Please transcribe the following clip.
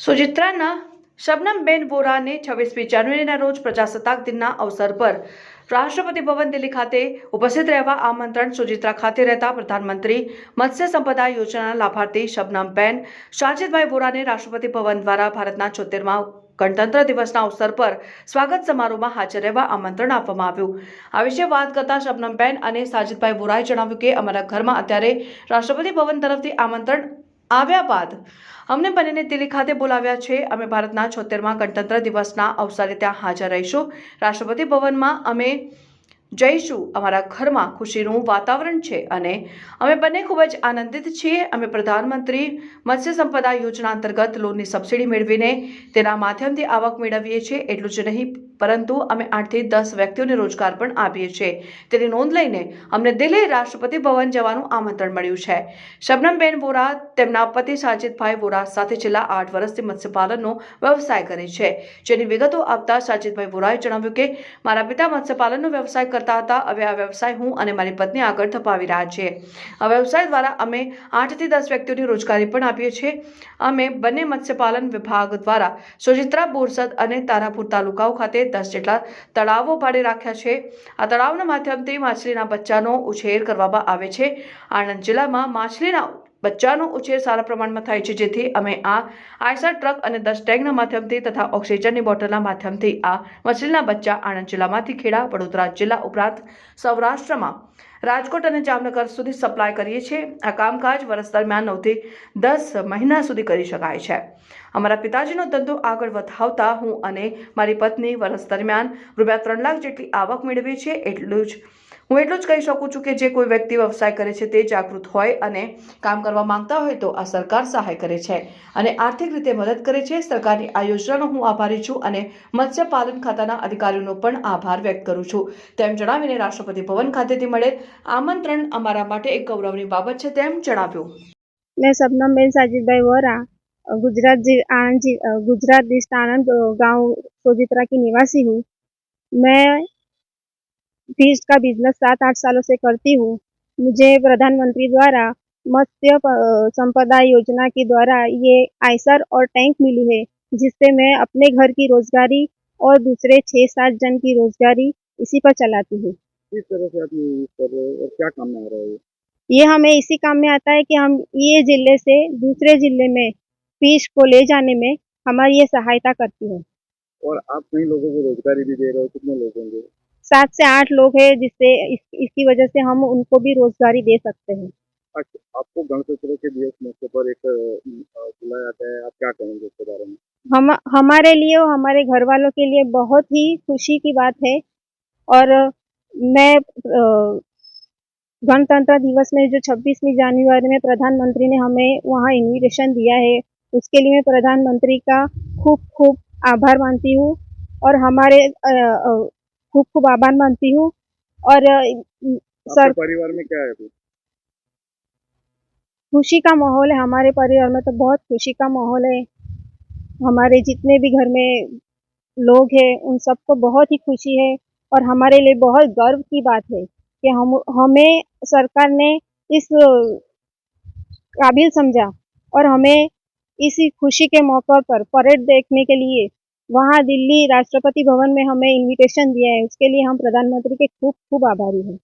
સુચિત્રાના શબનમબેન વોરાને છવ્વીસમી જાન્યુઆરીના રોજ પ્રજાસત્તાક દિનના અવસર પર રાષ્ટ્રપતિ ભવન દિલ્હી ખાતે ઉપસ્થિત રહેવા આમંત્રણ સુચિત્રા ખાતે રહેતા પ્રધાનમંત્રી મત્સ્ય સંપદા યોજનાના લાભાર્થી શબનમબેન શાજીદભાઈ વોરાને રાષ્ટ્રપતિ ભવન દ્વારા ભારતના છોતેરમાં ગણતંત્ર દિવસના અવસર પર સ્વાગત સમારોહમાં હાજર રહેવા આમંત્રણ આપવામાં આવ્યું. આ વિશે વાત કરતા શબનમબેન અને સાજિદભાઈ વોરાએ જણાવ્યું કે, અમારા ઘરમાં અત્યારે રાષ્ટ્રપતિ ભવન તરફથી આમંત્રણ આવ્યા બાદ અમને બંનેને દિલ્હી ખાતે બોલાવ્યા છે. અમે ભારતના છોતેરમાં ગણતંત્ર દિવસના અવસરે ત્યાં હાજર રહીશું. રાષ્ટ્રપતિ ભવનમાં અમે જઈશું. અમારા ઘરમાં ખુશીનું વાતાવરણ છે અને અમે બંને ખૂબ જ આનંદિત છીએ. અમે પ્રધાનમંત્રી મત્સ્ય સંપદા યોજના અંતર્ગત લોનની સબસિડી મેળવીને તેના માધ્યમથી આવક મેળવીએ છીએ. એટલું જ નહીં પરંતુ અમે આઠથી દસ વ્યક્તિઓને રોજગાર પણ આપીએ છીએ. તેની નોંધ લઈને અમને દિલ્હી રાષ્ટ્રપતિ ભવન જવાનું આમંત્રણ મળ્યું છે. શબનમબેન વોરા તેમના પતિ સાજિદભાઈ વોરા સાથે છેલ્લા આઠ વર્ષથી મત્સ્યપાલનનો વ્યવસાય કરે છે. જેની વિગતો આપતા સાજિદભાઈ વોરાએ જણાવ્યું કે, મારા પિતા મત્સ્યપાલનનો વ્યવસાય કરતા હતા, હવે આ વ્યવસાય હું અને મારી પત્ની આગળ ધપાવી રહ્યા છીએ. આ વ્યવસાય દ્વારા અમે આઠથી દસ વ્યક્તિઓની રોજગારી પણ આપીએ છીએ. અમે બંને મત્સ્યપાલન વિભાગ દ્વારા સોજિત્રા બોરસદ અને તારાપુર તાલુકાઓ ખાતે દસ જેટલા તળાવો ભાડે રાખ્યા છે. આ તળાવના માધ્યમથી માછલીના બચ્ચાનો ઉછેર કરવામાં આવે છે. આણંદ જિલ્લામાં માછલીના બચ્ચાનો ઉછેર સારા પ્રમાણમાં થાય છે, જેથી અમે આ આઈસર ટ્રક અને દસ ટેગના માધ્યમથી તથા ઓક્સિજનની બોટલના માધ્યમથી આ મછલીના બચ્ચા આણંદ જિલ્લામાંથી ખેડા, વડોદરા જિલ્લા ઉપરાંત સૌરાષ્ટ્રમાં રાજકોટ અને જામનગર સુધી સપ્લાય કરીએ છીએ. આ કામકાજ વર્ષ દરમિયાન નવથી દસ મહિના સુધી કરી શકાય છે. અમારા પિતાજીનો ધંધો આગળ વધાવતા હું અને મારી પત્ની વર્ષ દરમિયાન રૂપિયા ત્રણ લાખ જેટલી આવક મેળવી છે એટલું જ હું એટલું જ કહી શકું છું કે જે કોઈ વ્યક્તિ વ્યવસાય કરે છે તે જાગૃત હોય અને કામ કરવા માંગતા હોય તો આ સરકાર સહાય કરે છે અને આર્થિક રીતે મદદ કરે છે સરકારની આ યોજનાનો હું આભારી છું અને મત્સ્યપાલન ખાતાના અધિકારીઓનો પણ આભાર વ્યક્ત કરું છું તેમ જણાવીને રાષ્ટ્રપતિ ભવન ખાતેથી મળેલ આમંત્રણ અમારા માટે એક ગૌરવની બાબત છે તેમ જણાવ્યું मैं सबनमबेन साजिदभाई वोरा गुजरात जि- आनंद जि- अ, गुजरात डिस्ट आनंद अ, गांव सोजित्रा की निवासी हूँ मैं फ़िश का बिज़नेस सात आठ सालों से करती हूँ। मुझे प्रधानमंत्री द्वारा मत्स्य संपदा योजना के द्वारा ये आयसर और टैंक मिली है जिससे मैं अपने घर की रोजगारी और दूसरे छः सात जन की रोजगारी इसी पर चलाती हूँ। किस तरह से आप ये यूज़ कर रहे हो और क्या काम में आ रहा है? ये? ये हमें इसी काम में आता है कि हम ये ज़िले से दूसरे ज़िले में फ़िश को ले जाने में हमारी ये सहायता करती है। और आप कई लोगों को रोजगारी भी दे रहे हो कितने लोग होंगे? सात से आठ लोग हैं जिससे इस, इसकी वजह से हम उनको भी रोजगारी दे सकते हैं। अच्छा आपको गणतंत्र के दिवस मौके पर एक बुलाया गया है। आप क्या कहेंगे इसके बारे में? हम हमारे लिए और हमारे घर वालों के लिए बहुत ही खुशी की बात है। और मैं गणतंत्र दिवस में जो 26वीं जनवरी में प्रधानमंत्री ने हमें वहाँ इन्विटेशन दिया है उसके लिए मैं प्रधानमंत्री का खूब खूब आभार मानती हूँ। और हमारे खूब खूब आभार मानती हूँ। और सर परिवार में क्या है खुशी का माहौल है हमारे परिवार में तो बहुत खुशी का माहौल है। हमारे जितने भी घर में लोग हैं उन सबको बहुत ही खुशी है और हमारे लिए बहुत गर्व की बात है कि हम हमें सरकार ने इस काबिल समझा और हमें इसी खुशी के मौके पर परेड देखने के लिए वहाँ दिल्ली राष्ट्रपति भवन में हमें इनविटेशन दिया है उसके लिए हम प्रधानमंत्री के खूब खूब आभारी हैं